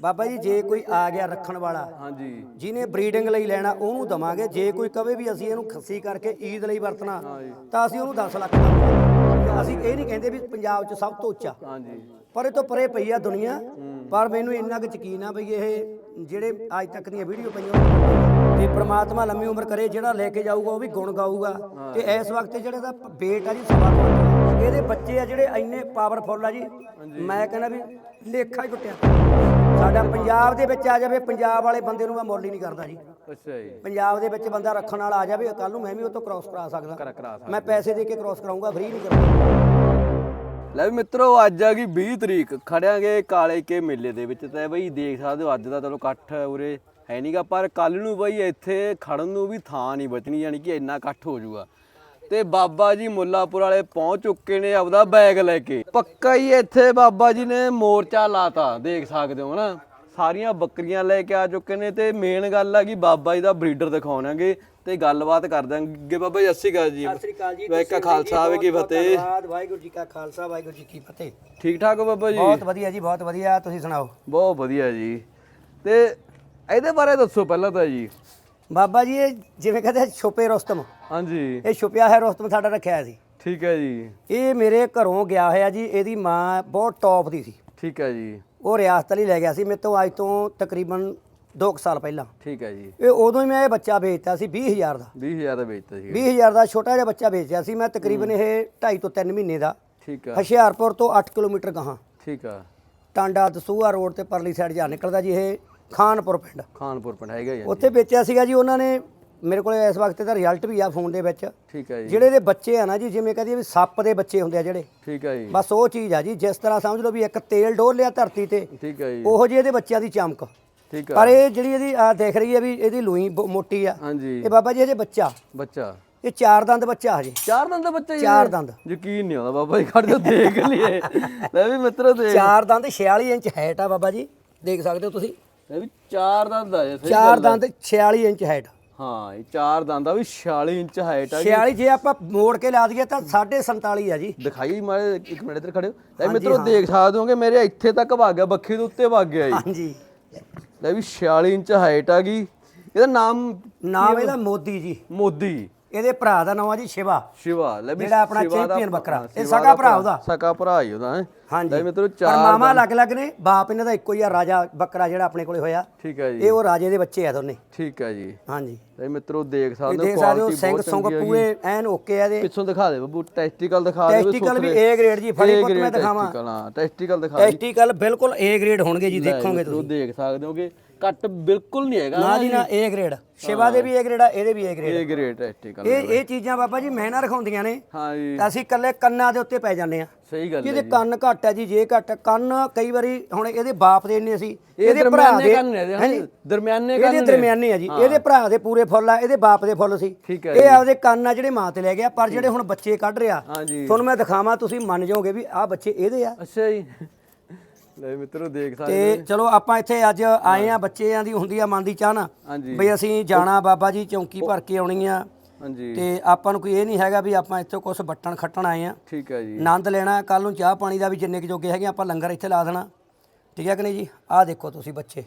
ਬਾਬਾ ਜੀ ਜੇ ਕੋਈ ਆ ਗਿਆ ਰੱਖਣ ਵਾਲਾ ਹਾਂਜੀ। ਜਿਹਨੇ ਬਰੀਡਿੰਗ ਲਈ ਲੈਣਾ ਉਹਨੂੰ ਦਵਾਂਗੇ। ਜੇ ਕੋਈ ਕਵੇ ਵੀ ਅਸੀਂ ਇਹਨੂੰ ਖੱਸੀ ਕਰਕੇ ਈਦ ਲਈ ਵਰਤਣਾ ਤਾਂ ਅਸੀਂ ਉਹਨੂੰ 10 ਲੱਖ ਦਵਾਂਗੇ। ਅਸੀਂ ਇਹ ਨਹੀਂ ਕਹਿੰਦੇ ਵੀ ਪੰਜਾਬ 'ਚ ਸਭ ਤੋਂ ਉੱਚਾ। ਹਾਂਜੀ। ਪਰ ਇਹ ਤੋਂ ਪਰੇ ਪਈ ਆ ਦੁਨੀਆ। ਪਰ ਮੈਨੂੰ ਇੰਨਾ ਕੁ ਯਕੀਨ ਆ ਬਈ ਇਹ ਜਿਹੜੇ ਅੱਜ ਤੱਕ ਦੀਆਂ ਵੀਡੀਓ ਪਈਆਂ ਤੇ ਪ੍ਰਮਾਤਮਾ ਲੰਮੀ ਉਮਰ ਕਰੇ ਜਿਹੜਾ ਲੈ ਕੇ ਜਾਊਗਾ ਉਹ ਵੀ ਗੁਣ ਗਾਊਗਾ। ਤੇ ਇਸ ਵਕਤ ਜਿਹੜਾ ਦਾ ਵੇਟ ਆ ਜੀ ਸਵਾ ਇਹਦੇ ਬੱਚੇ ਆ ਜਿਹੜੇ ਇੰਨੇ ਪਾਵਰਫੁੱਲ ਆ ਜੀ। ਮੈਂ ਕਹਿੰਦਾ ਵੀ ਲੇਖਾ ਹੀ ਟੁੱਟਿਆ। ਸਾਡਾ ਪੰਜਾਬ ਦੇ ਵਿੱਚ ਆ ਜਾਵੇ ਪੰਜਾਬ ਵਾਲੇ ਬੰਦੇ ਨੂੰ ਮੈਂ ਮੁੱਲ ਹੀ ਨਹੀਂ ਕਰਦਾ ਜੀ। ਅੱਛਾ ਜੀ। ਪੰਜਾਬ ਦੇ ਵਿੱਚ ਬੰਦਾ ਰੱਖਣ ਵਾਲਾ ਆ ਜਾਵੇ ਕੱਲ ਨੂੰ ਮੈਂ ਵੀ ਉਹ ਤੋਂ ਕ੍ਰਾਸ ਕਰਾ ਕਰਾ- ਸਕਦਾ। ਕਰਾ ਸਕਦਾ। ਮੈਂ ਪੈਸੇ ਦੇ ਕੇ ਕ੍ਰਾਸ ਕਰਾਉਂਗਾ ਫ੍ਰੀ ਨਹੀਂ ਕਰਾਉਂਗਾ ਲੈ ਵੀ ਮਿੱਤਰੋ ਅੱਜ ਆ ਗਈ 20 ਤਰੀਕ। ਖੜਿਆਂਗੇ ਕਾਲੇ ਕੇ ਮੇਲੇ ਦੇ ਵਿੱਚ ਤੇ ਬਈ ਦੇਖ ਸਕਦੇ ਹੋ ਅੱਜ ਦਾ ਚਲੋ ਇਕੱਠ ਉਰੇ ਹੈ ਨਹੀਂਗਾ ਪਰ ਕੱਲ ਨੂੰ ਬਈ ਇੱਥੇ ਖੜਨ ਨੂੰ ਵੀ ਥਾਂ ਨਹੀਂ ਬਚਣੀ ਯਾਨੀ ਕਿ ਇੰਨਾ ਇਕੱਠ ਹੋ ਜਾਊਗਾ। ਤੇ ਬਾਬਾ ਜੀ ਮੁੱਲਾਪੁਰ ਵਾਲੇ ਪਹੁੰਚ ਚੁੱਕੇ ਨੇ ਆਪਦਾ ਬੈਗ ਲੈ ਕੇ। ਪੱਕਾ ਹੀ ਇੱਥੇ ਬਾਬਾ ਜੀ ਨੇ ਮੋਰਚਾ ਲਾਤਾ ਦੇਖ ਸਕਦੇ ਹੋ ਨਾ। ਸਾਰੀਆਂ ਬੱਕਰੀਆਂ ਲੈ ਕੇ ਆ ਚੁੱਕੇ ਨੇ ਤੇ ਮੇਨ ਗੱਲ ਆ ਕਿ ਬਾਬਾ ਜੀ ਦਾ ਬਰੀਡਰ ਦਿਖਾਉਣਾਗੇ ਤੇ ਗੱਲਬਾਤ ਕਰ ਦਾਂਗੇ ਬਾਬਾ ਜੀ ਅੱਸੀ ਗੱਲ ਜੀ। ਸਤਿ ਸ੍ਰੀ ਅਕਾਲ ਜੀ। ਵਾਹਿ ਕਾ ਖਾਲਸਾ ਫਤਿਹ। ਧੰਨਵਾਦ। ਵਾਹਿਗੁਰੂ ਜੀ ਕਾ ਖਾਲਸਾ ਵਾਹਿਗੁਰੂ ਜੀ ਕੀ ਫਤਿਹ। ਠੀਕ ਠਾਕ ਹੋ ਬਾਬਾ ਜੀ? ਬਹੁਤ ਵਧੀਆ ਜੀ ਬਹੁਤ ਵਧੀਆ। ਤੁਸੀਂ ਸੁਣਾਓ? ਬਹੁਤ ਵਧੀਆ ਜੀ। ਤੇ ਇਹਦੇ ਬਾਰੇ ਦੱਸੋ ਪਹਿਲਾਂ ਤਾਂ ਜੀ। ਬਾਬਾ ਜੀ ਇਹ ਜਿਵੇਂ ਕਹਿੰਦੇ ਛੁਪੇ ਰੁਸਤਮ। ਹਾਂਜੀ। ਇਹ ਛੁਪਿਆ ਹੈ ਰੁਸਤਮ ਸਾਡਾ ਰੱਖਿਆ ਸੀ। ਠੀਕ ਹੈ ਜੀ। ਇਹ ਮੇਰੇ ਘਰੋਂ ਗਿਆ ਹੋਇਆ ਜੀ ਇਹਦੀ ਮਾਂ ਬਹੁਤ ਟੌਪ ਦੀ ਸੀ। ਠੀਕ ਹੈ ਜੀ। ਉਹ ਰਿਆਸਤ ਲਈ ਲੈ ਗਿਆ ਸੀ ਮੇਰੇ ਤੋਂ ਅੱਜ ਤੋਂ ਤਕਰੀਬਨ 2 ਸਾਲ ਪਹਿਲਾਂ। ਠੀਕ ਹੈ ਜੀ। ਇਹ ਉਦੋਂ ਹੀ ਮੈਂ ਇਹ ਬੱਚਾ ਵੇਚਤਾ ਸੀ 20000 ਦਾ। 20000 ਦਾ ਵੇਚਤਾ ਸੀ 20000 ਦਾ ਛੋਟਾ ਜਿਹਾ ਬੱਚਾ ਵੇਚਿਆ ਸੀ ਮੈਂ ਤਕਰੀਬਨ ਇਹ 2.5 ਤੋਂ 3 ਮਹੀਨੇ ਦਾ। ਠੀਕ ਆ। ਹੁਸ਼ਿਆਰਪੁਰ ਤੋਂ 8 ਕਿਲੋਮੀਟਰ ਗਾਹਾਂ। ਠੀਕ ਆ। ਟਾਂਡਾ ਦਸੂਹਾ ਰੋਡ ਤੇ ਪਰਲੀ ਸਾਈਡ ਜਾ ਨਿਕਲਦਾ ਜੀ ਇਹ। ਖਾਨਪੁਰ ਪਿੰਡ। ਖਾਨਪੁਰ ਪਿੰਡ ਹੈਗਾ ਜੀ। ਉੱਥੇ ਵੇਚਿਆ ਸੀਗਾ ਜੀ ਉਹਨਾਂ ਨੇ ਮੇਰੇ ਕੋਲੇ ਇਸ ਵਕਤ ਦਾ ਰਿਜ਼ਲਟ ਵੀ ਆ ਫੋਨ ਦੇ ਵਿੱਚ। ਠੀਕ ਹੈ ਜੀ। ਜਿਹੜੇ ਦੇ ਬੱਚੇ ਆ ਨਾ ਜੀ ਜਿਵੇਂ ਕਹਦੀ ਵੀ ਸੱਪ ਦੇ ਬੱਚੇ ਹੁੰਦੇ ਆ ਜਿਹੜੇ। ਠੀਕ ਹੈ ਜੀ। ਬਸ ਉਹ ਚੀਜ਼ ਆ ਜੀ ਜਿਸ ਤਰ੍ਹਾਂ ਸਮਝ ਲਓ ਵੀ ਇੱਕ ਤੇਲ ਡੋਲ ਲਿਆ ਧਰਤੀ ਤੇ ਠੀਕ ਹੈ ਜੀ। ਉਹੋ ਜਿਹੇ ਇਹਦੇ ਬੱਚਿਆਂ ਦੀ ਚਮਕ। ਠੀਕ ਆ ਪਰ ਇਹ ਜਿਹੜੀ ਇਹਦੀ ਆ ਦੇਖ ਰਹੀ ਹੈ ਵੀ ਇਹਦੀ ਲੂਈ ਮੋਟੀ ਆ। ਹਾਂਜੀ। ਇਹ ਬਾਬਾ ਜੀ ਇਹਦੇ ਬੱਚਾ। ਬੱਚਾ। ਇਹ ਚਾਰ ਦੰਦ ਬੱਚਾ ਹਜੇ। ਚਾਰ ਦੰਦ ਦਾ ਬੱਚਾ ਚਾਰ? ਦੰਦ। ਯਕੀਨ ਨਹੀਂ ਆਉਂਦਾ ਬਾਬਾ ਜੀ ਖੜ ਜਾ ਦੇਖ ਲਈਏ। ਲੈ ਵੀ ਮਿੱਤਰੋ ਦੇਖ ਚਾਰ ਦੰਦ 46 ਇੰਚ ਹਾਈਟ ਆ ਬਾਬਾ ਜੀ। ਦੇਖ ਸਕਦੇ ਹੋ ਤੁਸੀਂ। ਲੈ ਵੀ ਚਾਰ ਦੰਦ ਆ ਇਹ, ਸਹੀ ਚਾਰ ਗੱਲ ਆ। ਦੰਦ 46 ਇੰਚ ਹਾਈਟ ਹਾਂ ਇਹ ਚਾਰ ਦੰਦ ਆ ਵੀ 46 ਇੰਚ ਹਾਈਟ ਆ 46 ਜੇ ਆਪਾਂ ਮੋੜ ਕੇ ਲਾ ਦਈਏ ਤਾਂ 47.5 ਆ ਜੀ। ਦਿਖਾਈ ਮਾਰੇ ਇੱਕ ਮਿੰਟ ਇੱਧਰ ਖੜਿਓ। ਲੈ ਮਿੱਤਰੋ ਦੇਖ ਸਕਦੇ ਹੋਗੇ ਮੇਰੇ ਇੱਥੇ ਤੱਕ ਵਗ ਗਿਆ ਬੱਖੀ ਦੇ ਉੱਤੇ ਵਗ ਗਿਆ ਜੀ। ਹਾਂਜੀ। ਲੈ ਵੀ 46 ਇੰਚ ਹਾਈਟ ਆ ਗਈ ਇਹਦਾ ਨਾਮ ਨਾਮ ਇਹਦਾ ਮੋਦੀ ਜੀ। ਮੋਦੀ। ਇਹਦੇ ਭਰਾ ਦਾ ਨਾਮ ਆ ਜੀ ਸ਼ਿਵਾ। ਸ਼ਿਵਾ ਲੈ ਵੀ ਜਿਹੜਾ ਆਪਣਾ ਸ਼ਿਵਾ ਦਾ ਬੱਕਰਾ। ਹਾਂ, ਇਹ ਸ਼ਿਵਾ ਸਕਾ ਦਾ ਭਰਾ ਉਹਦਾ। ਸਕਾ ਭਰਾ ਹੀ ਉਹਦਾ ਹੈਂ। ਹਾਂਜੀ। ਲੈ ਮਿੱਤਰੋ ਪਰ ਚਾਰ ਮਾਮਾ ਅਲੱਗ-ਅਲੱਗ ਨੇ ਬਾਪ ਇਹਨਾਂ ਦਾ ਇੱਕੋ ਹੀ ਆ ਰਾਜਾ ਬੱਕਰਾ ਜਿਹੜਾ ਆਪਣੇ ਕੋਲੇ ਹੋਇਆ। ਠੀਕ ਹੈ ਜੀ। ਇਹ ਉਹ ਰਾਜੇ ਦੇ ਬੱਚੇ ਆ ਦੋਨੇ। ਠੀਕ ਹੈ ਜੀ। ਹਾਂਜੀ। ਲੈ ਮਿੱਤਰੋ ਦੇਖ ਇਹ ਸਕਦੇ ਦੇਖ ਹੋ ਸਕਦੇ ਹੋ ਕੁਆਲਿਟੀ ਸਿੰਘ ਬਹੁਤ ਸੁੰਗ ਚੰਗੀ ਪੂਰੇ ਐਨ ਓਕੇ ਆ ਇਹਦੇ। ਪਿੱਛੋਂ ਦਿਖਾ ਦੇ ਬੱਬੂ ਟੈਸਟੀਕਲ ਦਿਖਾ ਦੇ ਟੈਸਟੀਕਲ ਵੀ A ਗ੍ਰੇਡ ਜੀ ਫੜੀ ਪੁੱਤ ਮੈਂ ਦਿਖਾਵਾਂ। ਹਾਂ ਟੈਸਟੀਕਲ ਦਿਖਾ ਦੇ। ਟੈਸਟੀਕਲ ਬਿਲਕੁਲ A ਗ੍ਰੇਡ ਹੋਣਗੇ ਜੀ ਦੇਖੋਗੇ ਤੁਸੀਂ। ਦੇਖ ਸਕਦੇ ਹੋਗੇ। ਕੱਟ ਬਿਲਕੁਲ ਨਹੀਂ ਹੈਗਾ ਨਾ ਜੀ ਨਾ A ਗ੍ਰੇਡ ਸ਼ਿਵਾ ਦੇ ਵੀ A ਗ੍ਰੇਡ ਆ ਇਹਦੇ ਵੀ A ਗ੍ਰੇਡ ਇਹ ਗ੍ਰੇਟ ਟੈਸਟੀਕਲ ਇਹ ਇਹ ਚੀਜ਼ਾਂ ਬਾਬਾ ਜੀ ਮਹਿਨਾ ਰਖਾਉਂਦੀਆਂ ਨੇ। ਹਾਂ ਜੀ। ਤਾਂ ਅਸੀਂ ਇਕੱਲੇ ਕੰਨਾਂ ਦੇ ਉੱਤੇ ਪੈ ਜਾਂਦੇ ਆ। ਸਹੀ ਗੱਲ ਹੈ ਇਹਦੇ ਕੰਨ ਘੱਟ ਹੈ ਜੀ ਜੇ ਘੱਟ ਕੰਨ ਕਈ ਵਾਰੀ ਹੁਣ ਇਹਦੇ ਬਾਪ ਦੇ ਇੰਨੇ ਸੀ ਇਹ ਇਹਦੇ ਭਰਾ ਦੇ ਕੰਨ ਨੇ ਇਹਦੇ, ਹਾਂਜੀ। ਦਰਮਿਆਨੇ ਕੰਨ ਇਹਦੇ। ਦਰਮਿਆਨੇ ਆ ਜੀ। ਇਹਦੇ ਭਰਾ ਦੇ ਪੂਰੇ ਫੁੱਲ ਆ ਇਹਦੇ ਬਾਪ ਦੇ ਫੁੱਲ ਸੀ। ਠੀਕ ਹੈ ਇਹ ਆਪਦੇ ਕੰਨ ਆ ਜਿਹੜੇ ਮਾਂ ਤੇ ਲੈ ਗਿਆ ਪਰ ਜਿਹੜੇ ਹੁਣ ਬੱਚੇ ਕੱਢ ਰਿਹਾ। ਤੁਹਾਨੂੰ ਮੈਂ ਦਿਖਾਵਾਂ ਤੁਸੀਂ ਮੰਨ ਜਾਓਗੇ ਵੀ ਆਹ ਬੱਚੇ ਇਹਦੇ ਆ। ਅੱਛਾ ਜੀ। ਲੈ ਮਿੱਤਰੋ ਦੇਖ ਸਕਦੇ ਤੇ ਚਲੋ ਆਪਾਂ ਇੱਥੇ ਅੱਜ ਆਏ ਆ ਬੱਚਿਆਂ ਦੀ ਹੁੰਦੀ ਆ ਮਨ ਦੀ ਚਾਹਨਾ। ਬਈ ਅਸੀਂ ਜਾਣਾ ਬਾਬਾ ਜੀ ਚੌਂਕੀ ਭਰ ਕੇ ਆਉਣੀ ਆ। ਹਾਂਜੀ। ਤੇ ਆਪਾਂ ਨੂੰ ਕੋਈ ਇਹ ਨਹੀਂ ਹੈਗਾ ਵੀ ਆਪਾਂ ਇੱਥੇ ਕੁਝ ਬੱਟਣ ਖੱਟਣ ਆਏ ਆ ਠੀਕ ਹੈ ਜੀ। ਆਨੰਦ ਲੈਣਾ ਕੱਲ ਨੂੰ ਚਾਹ ਪਾਣੀ ਦਾ ਵੀ ਜਿੰਨੇ ਕੁ ਜੋਗੇ ਹੈਗੇ ਆਪਾਂ ਲੰਗਰ ਇੱਥੇ ਲਾ ਦੇਣਾ। ਠੀਕ ਹੈ ਕਿ ਨਹੀਂ ਜੀ? ਆਹ ਦੇਖੋ ਤੁਸੀਂ ਬੱਚੇ।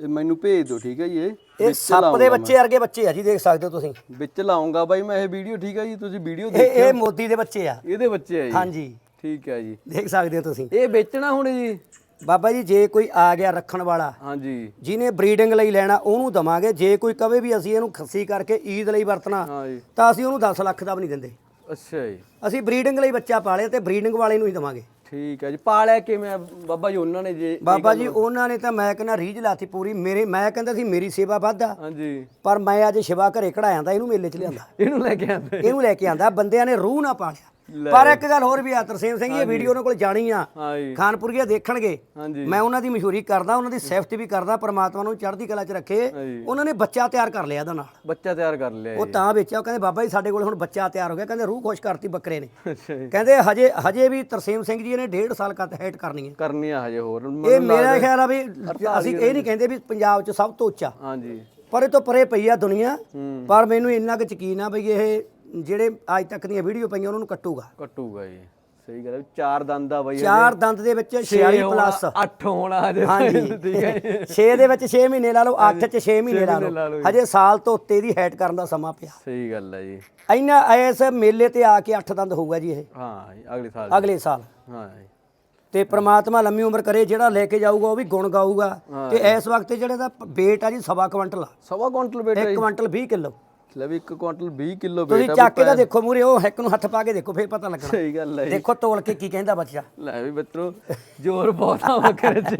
ਇਹ ਮੈਨੂੰ ਭੇਜ ਦਿਓ ਠੀਕ ਹੈ ਜੀ ਇਹ? ਇਹ ਸੱਪ ਦੇ ਬੱਚੇ ਵਰਗੇ ਬੱਚੇ ਆ ਜੀ ਦੇਖ ਸਕਦੇ ਹੋ ਤੁਸੀਂ। ਵਿੱਚ ਲਾਉਂਗਾ ਬਾਈ ਮੈਂ ਇਹ ਵੀਡੀਓ ਠੀਕ ਹੈ ਜੀ ਤੁਸੀਂ ਵੀਡੀਓ ਇਹ ਇਹ ਮੋਦੀ ਦੇ ਬੱਚੇ ਆ। ਇਹਦੇ ਬੱਚੇ ਆ ਜੀ। ਹਾਂਜੀ। ਠੀਕ ਹੈ ਜੀ। ਦੇਖ ਸਕਦੇ ਹੋ ਤੁਸੀਂ। ਇਹ ਵੇਚਣਾ ਹੁਣ ਜੀ? ਬਾਬਾ ਜੀ ਜੇ ਕੋਈ ਆ ਗਿਆ ਰੱਖਣ ਵਾਲਾ ਹਾਂਜੀ। ਜਿਹਨੇ ਬਰੀਡਿੰਗ ਲਈ ਲੈਣਾ ਉਹਨੂੰ ਦਵਾਂਗੇ। ਜੇ ਕੋਈ ਕਵੇ ਵੀ ਅਸੀਂ ਇਹਨੂੰ ਖੱਸੀ ਕਰਕੇ ਈਦ ਲਈ ਵਰਤਣਾ ਤਾਂ ਅਸੀਂ ਉਹਨੂੰ 10 ਲੱਖ ਦਾ ਵੀ ਨਹੀਂ ਦਿੰਦੇ। ਅੱਛਾ ਜੀ। ਅਸੀਂ ਬਰੀਡਿੰਗ ਲਈ ਬੱਚਾ ਪਾਲਿਆ ਤੇ ਬਰੀਡਿੰਗ ਵਾਲੇ ਨੂੰ ਹੀ ਦਵਾਂਗੇ। ਠੀਕ ਹੈ ਜੀ। ਪਾਲਿਆ ਕਿਵੇਂ ਆ? ਬਾਬਾ ਜੀ ਉਹਨਾਂ ਨੇ ਜੇ ਬਾਬਾ ਜੀ ਉਹਨਾਂ ਨੇ ਤਾਂ ਮੈਂ ਕਹਿੰਦਾ ਰੀਝ ਲਾਤੀ ਪੂਰੀ। ਮੇਰੇ ਮੈਂ ਕਹਿੰਦਾ ਸੀ ਮੇਰੀ ਸੇਵਾ ਵੱਧ ਆ। ਹਾਂਜੀ। ਪਰ ਮੈਂ ਅੱਜ ਸ਼ਿਵਾ ਘਰੇ ਕਢਾਇਆ ਤਾਂ ਇਹਨੂੰ ਮੇਲੇ 'ਚ ਲਿਆਂਦਾ। ਇਹਨੂੰ ਲੈ ਕੇ ਆਂਦੇ ਇਹਨੂੰ ਲੈ ਕੇ ਆਂਦਾ ਬੰਦਿਆਂ ਨੇ ਰੂਹ ਨਾ ਪਾਲਿਆ। ਪਰ ਇੱਕ ਗੱਲ ਹੋਰ ਵੀ ਆ ਤਰਸੇਮ ਸਿੰਘ ਇਹ ਵੀਡੀਓ ਉਹਨਾਂ ਕੋਲ ਜਾਣੀ ਆ। ਖਾਨਪੁਰੀਆ ਦੇਖਣਗੇ। ਮੈਂ ਉਹਨਾਂ ਦੀ ਮਸ਼ਹੂਰੀ ਕਰਦਾ ਉਹਨਾਂ ਦੀ ਸਿਫਤ ਵੀ ਕਰਦਾ ਪਰਮਾਤਮਾ ਨੂੰ ਚੜ੍ਹਦੀ ਕਲਾ 'ਚ ਰੱਖੇ। ਉਹਨਾਂ ਨੇ ਬੱਚਾ ਤਿਆਰ ਕਰ ਲਿਆ ਇਹਦਾ ਨਾਲ। ਬੱਚਾ ਤਿਆਰ ਕਰ ਲਿਆ ਉਹ ਤਾਂ ਵੇਚਿਆ ਉਹ ਕਹਿੰਦੇ ਬਾਬਾ ਜੀ ਸਾਡੇ ਕੋਲ ਹੁਣ ਬੱਚਾ ਤਿਆਰ ਹੋ ਗਿਆ। ਕਹਿੰਦੇ ਰੂਹ ਖੁਸ਼ ਕਰਤੀ ਬੱਕਰੇ ਨੇ। ਕਹਿੰਦੇ ਹਜੇ ਹਜੇ ਵੀ ਤਰਸੇਮ ਸਿੰਘ ਜੀ ਨੇ ਡੇਢ ਸਾਲ ਕੱਤ ਹੈਟ ਕਰਨੀ ਹੈ। ਕਰਨੀ ਆ ਹਜੇ ਹੋਰ ਇਹ ਮੇਰਾ ਖਿਆਲ ਆ ਵੀ ਅਸੀਂ ਇਹ ਨਹੀਂ ਕਹਿੰਦੇ ਵੀ ਪੰਜਾਬ 'ਚ ਸਭ ਤੋਂ ਉੱਚਾ। ਹਾਂਜੀ। ਪਰ ਇਹ ਤੋਂ ਪਰੇ ਪਈ ਆ ਦੁਨੀਆ। ਪਰ ਮੈਨੂੰ ਇੰਨਾ ਕੁ ਯਕੀਨ ਆ ਬਈ ਇਹ ਜਿਹੜੇ ਅੱਜ ਤੱਕ ਦੀਆਂ ਵੀਡੀਓ ਪਈਆਂ ਉਹਨਾਂ ਨੂੰ ਕੱਟੂਗਾ। ਕੱਟੂਗਾ ਜੀ। ਸਹੀ ਗੱਲ ਹੈ ਚਾਰ ਦੰਦ ਆ ਬਾਈ ਚਾਰ ਦੰਦ ਦੇ ਵਿੱਚ 46 ਪਲੱਸ। 8 ਹੋਣਾ ਹਜੇ। ਹਾਂਜੀ। ਠੀਕ ਹੈ 6 ਦੇ ਵਿੱਚ 6 ਮਹੀਨੇ ਲਾ ਲਓ 8 ਚ 6 ਮਹੀਨੇ ਲਾ ਲਓ। ਹਜੇ ਸਾਲ ਤੋਂ ਉੱਤੇ ਦੀ ਹੈਟ ਕਰਨ ਦਾ ਸਮਾਂ ਪਿਆ। ਸਹੀ ਗੱਲ ਹੈ ਜੀ। ਇੰਨਾ ਇਸ ਮੇਲੇ ਤੇ ਆ ਕੇ 8 ਦੰਦ ਹੋਊਗਾ ਜੀ ਇਹ। ਹਾਂ ਜੀ, ਅਗਲੇ ਸਾਲ ਅਗਲੇ ਸਾਲ। ਹਾਂ ਜੀ। ਤੇ ਪ੍ਰਮਾਤਮਾ ਲੰਮੀ ਉਮਰ ਕਰੇ ਜਿਹੜਾ ਲੈ ਕੇ ਜਾਊਗਾ ਉਹ ਵੀ ਗੁਣ ਗਾਊਗਾ। ਤੇ ਇਸ ਵਕਤ ਜਿਹੜੇ ਦਾ weight ਆ ਜੀ ਸਵਾ ਕੁਇੰਟਲ ਆ। ਸਵਾ ਕੁਇੰਟਲ ਬੇਟਾ 1 ਜੀ। Quintal 20 kilo. ਲੈ ਵੀ 1 ਕੁਇੰਟਲ 20 ਕਿਲੋ ਤੁਸੀਂ ਬੇਟਾ ਚੱਕ ਕੇ ਤਾਂ ਦੇਖੋ ਮੂਰੇ ਉਹ ਇੱਕ ਨੂੰ ਹੱਥ ਪਾ ਕੇ ਦੇਖੋ ਫੇਰ ਪਤਾ ਲੱਗਣਾ। ਸਹੀ ਗੱਲ ਹੈ ਦੇਖੋ ਤੋਲ ਕੇ ਕੀ ਕਹਿੰਦਾ ਬੱਚਾ। ਲੈ ਵੀ ਮਿੱਤਰੋ ਜ਼ੋਰ ਬਹੁਤ ਆ ਬੱਕਰੇ 'ਚ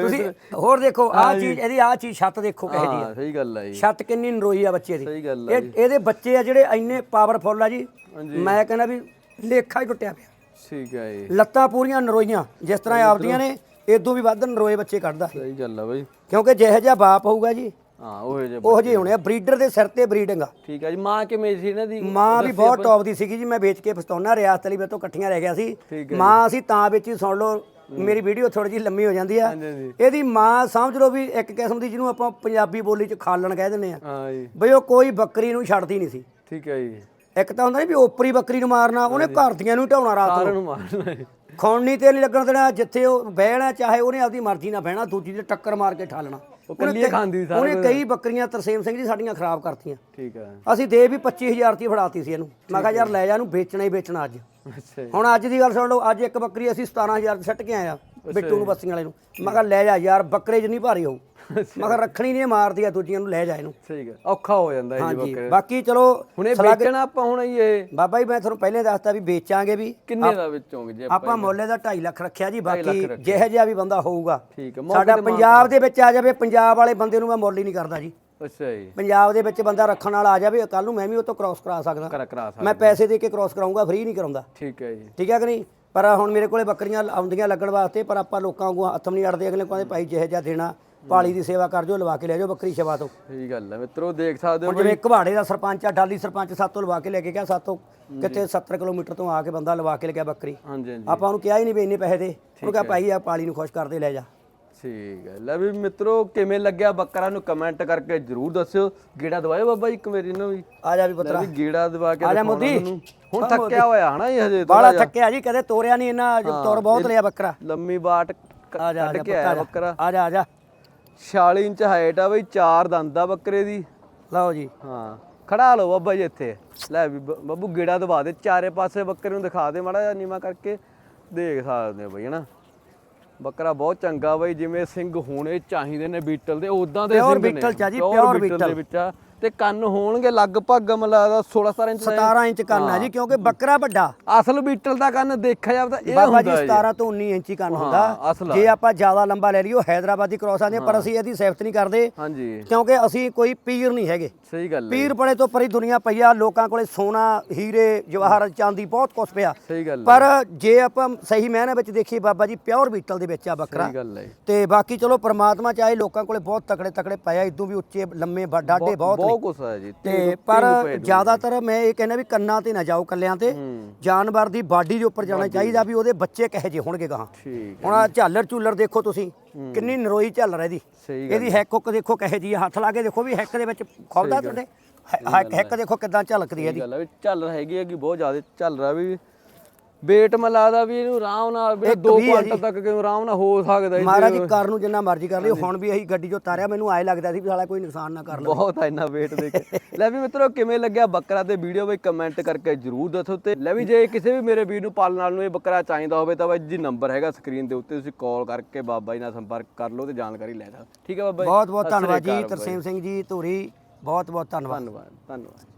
ਤੁਸੀਂ ਹੋਰ ਦੇਖੋ ਆਹ ਚੀਜ਼ ਇਹਦੀ ਆਹ ਚੀਜ਼ ਛੱਤ ਦੇਖੋ ਕਹੇ ਜੀ ਹਾਂ ਸਹੀ ਗੱਲ ਹੈ ਜੀ। ਛੱਤ ਕਿੰਨੀ ਨਰੋਈ ਆ ਬੱਚੇ ਦੀ। ਸਹੀ ਗੱਲ ਹੈ ਇਹ ਇਹਦੇ ਬੱਚੇ ਆ ਜਿਹੜੇ ਇੰਨੇ ਪਾਵਰਫੁਲ ਆ ਜੀ। ਮੈਂ ਕਹਿੰਦਾ ਵੀ ਲੇਖਾ ਹੀ ਟੁੱਟਿਆ ਪਿਆ। ਠੀਕ ਹੈ ਜੀ। ਲੱਤਾਂ ਪੂਰੀਆਂ ਨਰੋਈਆਂ ਜਿਸ ਤਰ੍ਹਾਂ ਆਪਦੀਆਂ ਨੇ ਇਦੋਂ ਵੀ ਵੱਧ ਨਰੋਏ ਬੱਚੇ ਕੱਢਦਾ। ਸਹੀ ਗੱਲ ਹੈ ਬਾਈ। ਕਿਉਂਕਿ ਜਿਹੋ ਜਿਹਾ ਬਾਪ ਹੋਊਗਾ ਜੀ ਹਾਂ ਉਹ ਜੇ ਉਹ ਹੋਣੇ ਆ ਬਰੀਡਰ ਦੇ ਸਿਰ ਤੇ ਬਰੀਡਿੰਗ ਆ। ਠੀਕ ਹੈ ਜੀ ਮਾਂ ਕਿਵੇਂ ਸੀ ਇਹਨਾਂ ਦੀ? ਮਾਂ ਵੀ ਬਹੁਤ ਟੌਪ ਦੀ ਸੀਗੀ ਜੀ ਮੈਂ ਵੇਚ ਕੇ ਪਛਤਾਉਣਾ ਰਿਆਸਤ ਲਈ ਮੇਰੇ ਤੋਂ ਇਕੱਠੀਆਂ ਰਹਿ ਗਿਆ ਸੀ। ਮਾਂ ਅਸੀਂ ਤਾਂ ਵੇਚੀ ਸੁਣ ਲਓ ਮੇਰੀ ਵੀਡੀਓ ਥੋੜੀ ਜਿਹੀ ਲੰਮੀ ਹੋ ਜਾਂਦੀ ਆ। ਇਹਦੀ ਮਾਂ ਸਮਝ ਲਓ ਵੀ ਇੱਕ ਕਿਸਮ ਦੀ ਜਿਹਨੂੰ ਆਪਾਂ ਪੰਜਾਬੀ ਬੋਲੀ 'ਚ ਖਾਲਣ ਕਹਿ ਦਿੰਦੇ ਆ। ਹਾਂ ਜੀ। ਬਈ ਉਹ ਕੋਈ ਬੱਕਰੀ ਨੂੰ ਛੱਡਦੀ ਨਹੀਂ ਸੀ। ਠੀਕ ਹੈ ਜੀ। ਇੱਕ ਤਾਂ ਹੁੰਦਾ ਨਹੀਂ ਵੀ ਓਪਰੀ ਬੱਕਰੀ ਨੂੰ ਮਾਰਨਾ ਉਹਨੇ ਘਰ ਦੀਆਂ ਨੂੰ ਢਾਉਣਾ ਰਾਤ ਸਾਰਿਆਂ ਨੂੰ ਮਾਰਨਾ। ਖੌਣੀ ਤੇ ਨਹੀਂ ਲੱਗਣ ਦੇਣਾ ਜਿੱਥੇ ਉਹ ਬਹਿਣਾ ਚਾਹੇ ਉਹਨੇ ਆਪਦੀ ਮਰਜ਼ੀ ਨਾਲ ਬਹਿਣਾ ਦੂਜੀ ਦੇ ਟੱਕਰ ਮਾਰ ਕੇ ਠਾਲਣਾ ਉਹ ਕੱਲੀਆਂ ਖਾਂਦੀ ਸੀ ਸਾਰਾ ਉਹਨੇ ਕਈ ਬੱਕਰੀਆਂ ਤਰਸੇਮ ਸਿੰਘ ਜੀ ਸਾਡੀਆਂ ਖਰਾਬ ਕਰਤੀਆਂ। ਠੀਕ ਹੈ। ਅਸੀਂ ਦੇ ਵੀ 25000 ਦੀ ਫੜਾਤੀ ਸੀ ਇਹਨੂੰ। ਮੈਂ ਕਿਹਾ ਯਾਰ ਲੈ ਜਾ ਇਹਨੂੰ ਵੇਚਣਾ ਹੀ ਵੇਚਣਾ ਅੱਜ। ਅੱਛਾ ਜੀ। ਹੁਣ ਅੱਜ ਦੀ ਗੱਲ ਸੁਣ ਲਓ ਅੱਜ ਇੱਕ ਬੱਕਰੀ ਅਸੀਂ 17000 ਦੀ ਸੱਟ ਕੇ ਆਇਆ ਬਿੱਟੂ ਨੂੰ ਬੱਸੀਆਂ ਵਾਲੇ ਨੂੰ। ਮੈਂ ਕਿਹਾ ਲੈ ਜਾ ਯਾਰ ਬੱਕਰੇ ਜਿੰਨੀ ਭਾਰੀ ਹੋਊ। ਮੈਂ ਕਿਹਾ ਰੱਖਣੀ ਨਹੀਂ ਮਾਰਦੀ ਆ ਦੂਜੀਆਂ ਨੂੰ ਲੈ ਜਾ ਇਹਨੂੰ। ਸਹੀ ਗੱਲ ਔਖਾ ਹੋ ਜਾਂਦਾ ਇਹ ਹਾਂਜੀ। ਬੱਕਰੇ ਬਾਕੀ ਚਲੋ ਹੁਣ ਇਹ ਵੇਚਣਾ ਆਪਾਂ ਹੁਣ ਇਹ? ਬਾਬਾ ਜੀ ਮੈਂ ਤੁਹਾਨੂੰ ਪਹਿਲੇ ਦੱਸਤਾ ਵੀ ਵੇਚਾਂਗੇ ਵੀ। ਕਿੰਨੇ ਦਾ ਵੇਚੋਗੇ ਜੀ ਆਪਾਂ ਮੁੱਲੇ ਦਾ 2.5 ਲੱਖ ਰੱਖਿਆ ਜੀ ਬਾਕੀ ਰੱਖਿਆ। ਜਿਹੋ ਜਿਹਾ ਵੀ ਬੰਦਾ ਹੋਊਗਾ। ਠੀਕ ਹੈ ਸਾਡਾ ਪੰਜਾਬ ਦੇ ਵਿੱਚ ਆ ਜਾਵੇ ਪੰਜਾਬ ਵਾਲੇ ਬੰਦੇ ਨੂੰ ਮੈਂ ਮੁੱਲ ਹੀ ਨਹੀਂ ਕਰਦਾ ਜੀ। ਅੱਛਾ ਜੀ। ਪੰਜਾਬ ਦੇ ਵਿੱਚ ਬੰਦਾ ਰੱਖਣ ਵਾਲਾ ਆ ਜਾਵੇ ਕੱਲ ਨੂੰ ਮੈਂ ਵੀ ਉਹ ਤੋਂ ਕ੍ਰਾਸ ਕਰਾ ਸਕਦਾ। ਕਰਾ ਕਰਾ ਸਕਦਾ। ਮੈਂ ਪੈਸੇ ਦੇ ਕੇ ਕ੍ਰਾਸ ਕਰਾਉਂਗਾ ਫ੍ਰੀ ਨਹੀਂ ਕਰਾਉਂਦਾ। ਠੀਕ ਹੈ ਜੀ। ਠੀਕ ਹੈ ਕਿ ਨਹੀਂ? ਪਰ ਹੁਣ ਮੇਰੇ ਕੋਲੇ ਬੱਕਰੀਆਂ ਆਉਂਦੀਆਂ ਲੱਗਣ ਵਾਸਤੇ ਪਰ ਆਪਾਂ ਲੋਕਾਂ ਨੂੰ ਹੱਥ ਨਹੀਂ ਅੜਦੇ ਅਗਲੇ ਕਹਿੰਦੇ ਭਾਈ ਜਿਹੇ ਜਿਹਾ ਦੇਣਾ। ਪਾਲੀ ਦੀ ਸੇਵਾ ਕਰ ਜੋ ਲਵਾ ਕੇ ਲੈ ਜਾਓ ਬੱਕਰੀ ਸ਼ਵਾ ਤੋਂ। ਸਹੀ ਗੱਲ ਹੈ ਮਿੱਤਰੋ ਦੇਖ ਸਕਦੇ ਹੋ ਹੁਣ ਜਿਵੇਂ ਘਵਾੜੇ ਦਾ ਸਰਪੰਚ ਆ ਡਾਲੀ ਸਰਪੰਚ ਸਾਤੋਂ ਲਵਾ ਕੇ ਲੈ ਕੇ ਗਿਆ ਸਾਤੋਂ। ਕਿਤੇ 70 ਕਿਲੋਮੀਟਰ ਤੋਂ ਆ ਕੇ ਬੰਦਾ ਲਵਾ ਕੇ ਲੈ ਗਿਆ ਬੱਕਰੀ। ਹਾਂਜੀ ਹਾਂਜੀ। ਆਪਾਂ ਉਹਨੂੰ ਕਿਹਾ ਹੀ ਨਹੀਂ ਵੀ ਇੰਨੇ ਪੈਸੇ ਦੇ। ਉਹਨੂੰ ਕਿਹਾ ਭਾਈ ਆ ਪਾਲੀ ਨੂੰ ਖੁਸ਼ ਕਰਦੇ ਲੈ ਜਾ। ਠੀਕ ਹੈ ਲੈ ਵੀ ਮਿੱਤਰੋ ਕਿਵੇਂ ਲੱਗਿਆ ਬੱਕਰਾ ਨੂੰ ਕਮੈਂਟ ਕਰਕੇ ਜਰੂਰ ਦੱਸਿਓ। ਗੇੜਾ ਦਵਾਇਓ ਬਾਬਾ ਜੀ ਇੱਕ ਮੇਰੀ ਨੂੰ ਵੀ। ਆ ਜਾ ਵੀ ਪੁੱਤਰਾ। ਵੀ ਗੇੜਾ ਦਵਾ ਕੇ ਆ ਜਾ ਮੋਦੀ। ਹੁਣ ਥੱਕਿਆ ਹੋਇਆ ਹਨਾ ਇਹ ਹਜੇ ਬਾਲਾ ਥੱਕਿਆ ਜੀ ਕਦੇ ਤੋਰਿਆ ਨਹੀਂ ਇਹਨਾਂ ਤੁਰ ਬਹੁਤ ਲਿਆ ਬੱਕਰਾ। ਲੰਮੀ ਬਾਟ ਕ- ਆ ਜਾ ਆ ਕੱਢ ਜਾ ਕੇ ਆਇਆ ਆ ਜਾ। ਬੱਕਰਾ। ਆ ਜਾ ਆ ਜਾ। 46 ਇੰਚ ਹਾਈਟ ਆ ਬਈ ਚਾਰ ਦੰਦ ਆ ਬੱਕਰੇ ਦੀ। ਲਓ ਜੀ। ਹਾਂ ਖੜਾ ਲਓ ਬਾਬਾ ਜੀ ਇੱਥੇ। ਲੈ ਵੀ ਬ- ਬੱਬੂ ਗੇੜਾ ਦਵਾ ਦੇ ਚਾਰੇ ਪਾਸੇ ਬੱਕਰੇ ਨੂੰ ਦਿਖਾ ਦੇ ਮਾੜਾ ਜਿਹਾ ਨੀਵਾ ਕਰਕੇ। ਦੇਖ ਸਕਦੇ ਹੋ ਬਈ ਹਨਾ? ਬੱਕਰਾ ਬਹੁਤ ਚੰਗਾ ਬਈ ਜਿਵੇਂ ਸਿੰਘ ਹੋਣੇ ਚਾਹੀਦੇ ਨੇ ਬੀਟਲ ਦੇ ਉਦਾਂ ਦੇ Pure ਸਿੰਘ ਨੇ। ਬੀਟਲ ਚ ਆ ਜੀ, Pure ਦੇ। ਵਿੱਚ ਆ। ਤੇ ਕੰਨ ਹੋਣਗੇ ਲਗਭਗ ਮਤਲਬ 16 17 ਇੰਚ ਦਾ 17 ਇੰਚ ਕੰਨ ਹੈ ਜੀ ਕਿਉਂਕਿ ਬੱਕਰਾ ਵੱਡਾ। ਅਸਲ ਬੀਟਲ ਦਾ ਕੰਨ ਦੇਖਿਆ ਜਾਵੇ ਤਾਂ ਇਹ ਬਾਬਾ ਜੀ ਹੁੰਦਾ ਜੀ। 17 ਤੋਂ 19 ਇੰਚੀ ਕੰਨ ਹੁੰਦਾ। ਆ। ਜੇ ਆਪਾਂ ਜ਼ਿਆਦਾ ਲੰਬਾ ਲੈ ਲਈਓ ਹੈਦਰਾਬਾਦ ਕ੍ਰੋਸ ਆਂਦੀ ਪਰ ਅਸੀਂ ਇਹਦੀ ਸਿਫਤ ਨਹੀਂ ਕਰਦੇ। ਹਾਂਜੀ। ਕਿਉਂਕਿ ਅਸੀਂ ਕੋਈ ਪੀਰ ਨਹੀਂ ਹੈਗੇ। ਸਹੀ ਗੱਲ ਹੈ ਪੀਰ ਬੜੇ ਤੋਂ ਪਰੀ ਦੁਨੀਆ ਪਈਆ ਲੋਕਾਂ ਕੋਲੇ ਸੋਨਾ ਹੀਰੇ ਜਵਾਹਰ ਚਾਂਦੀ ਬਹੁਤ ਕੁਛ ਪਿਆ। ਸਹੀ ਗੱਲ ਹੈ। ਪਰ ਜੇ ਆਪਾਂ ਸਹੀ ਮਾਇਨੇ ਵਿੱਚ ਦੇਖੀਏ ਬਾਬਾ ਜੀ ਪਿਓਰ ਬੀਟਲ ਦੇ ਵਿੱਚ ਆ ਬੱਕਰਾ। ਸਹੀ ਗੱਲ ਹੈ। ਤੇ ਬਾਕੀ ਚਲੋ ਪ੍ਰਮਾਤਮਾ ਚਾਹੇ ਲੋਕਾਂ ਕੋਲੇ ਬਹੁਤ ਤਕੜੇ ਤਕੜੇ ਪਾਇਆ ਇਦੋਂ ਵੀ ਉੱਚੇ ਲੰਮੇ ਡਾਢੇ ਬਹੁਤ ਬਹੁਤ ਕੁਛ ਹੈ ਜੀ ਤੇ ਪਰ। ਜ਼ਿਆਦਾਤਰ ਮੈਂ ਇਹ ਕਹਿੰਦਾ ਵੀ ਕੰਨਾਂ ਤੇ ਨਾ ਜਾਓ ਕੱਲਿਆਂ ਤੇ। ਜਾਨਵਰ ਦੀ ਬਾਡੀ ਦੇ ਉੱਪਰ ਜਾਣਾ ਚਾਹੀਦਾ ਵੀ ਉਹਦੇ ਬੱਚੇ ਕਹੇ ਜੇ ਹੋਣਗੇ ਗਾਹਾਂ। ਹੁਣ ਆਹ ਝਾਲਰ ਝੂਲਰ ਦੇਖੋ ਤੁਸੀਂ ਕਿੰਨੀ ਨਰੋਈ ਝਾਲਰ ਇਹਦੀ। ਇਹਦੀ ਹੈਕ ਹੁੱਕ ਦੇਖੋ ਕਹੇ ਜੀ ਹੱਥ ਲਾ ਕੇ ਦੇਖੋ ਵੀ ਹੈਕ ਦੇ ਵਿੱਚ ਖੋਲਦਾ ਤੁਹਾਡੇ। ਹੈਕ ਦੇਖੋ ਕਿਦਾਂ ਝਲਕਦੀ ਹੈ ਇਹ ਇਹਦੀ। ਗੱਲ ਹੈ ਵੀ ਚੱਲ ਹੈਗੀ ਹੈਗੀ ਬਹੁਤ ਜ਼ਿਆਦਾ ਚੱਲ ਰਿਹਾ ਵੀ ਵੇਟ ਮਲਾਦਾ ਵੀ ਇਹਨੂੰ ਆਰਾਮ ਨਾਲ ਵੀ ਇੱਕ 2 ਵੀ ਹੈ ਕੁਆਂਟਲ ਤੱਕ ਕਿਉਂ ਆਰਾਮ ਨਾਲ ਹੋ ਸਕਦਾ ਇਹ ਮਹਾਰਾਜ ਜੀ ਕਰ ਨੂੰ ਜਿੰਨਾ ਮਰਜ਼ੀ ਕਰ ਲਿਓ। ਹੁਣ ਵੀ ਅਸੀਂ ਗੱਡੀ 'ਚੋਂ ਉਤਾਰਿਆ ਮੈਨੂੰ ਆਏ ਲੱਗਦਾ ਸੀ ਵੀ ਸਾਲਾ ਕੋਈ ਨੁਕਸਾਨ ਨਾ ਕਰ ਲਵੇ। ਬਹੁਤ ਆ ਇੰਨਾ ਵੇਟ ਦੇ ਕੇ। ਲੈ ਵੀ ਮਿੱਤਰੋ ਕਿਵੇਂ ਲੱਗਿਆ ਬੱਕਰਾ ਤੇ ਵੀਡੀਓ ਵਿੱਚ ਕਮੈਂਟ ਕਰਕੇ ਜਰੂਰ ਦੱਸੋ ਤੇ ਲੈ ਵੀ ਜੇ ਕਿਸੇ ਵੀ ਮੇਰੇ ਵੀਰ ਨੂੰ ਪਾਲਣ ਵਾਲ ਨੂੰ ਇਹ ਬੱਕਰਾ ਚਾਹੀਦਾ ਹੋਵੇ ਤਾਂ ਬਾਈ ਜੀ ਨੰਬਰ ਹੈਗਾ ਸਕਰੀਨ ਦੇ ਉੱਤੇ ਤੁਸੀਂ ਕਾਲ ਕਰਕੇ ਬਾਬਾ ਜੀ ਨਾਲ ਸੰਪਰਕ ਕਰ ਲਓ ਤੇ ਜਾਣਕਾਰੀ ਲੈ ਸਕਦੇ ਠੀਕ ਹੈ ਬਾਬਾ ਜੀ? ਬਹੁਤ ਬਹੁਤ ਧੰਨਵਾਦ ਜੀ ਬਾਈ। ਤਰਸੇਮ ਸਿੰਘ ਜੀ ਧੂਰੀ ਬਹੁਤ ਬਹੁਤ ਧੰਨਵਾਦ। ਧੰਨਵਾਦ ਧੰਨਵਾਦ।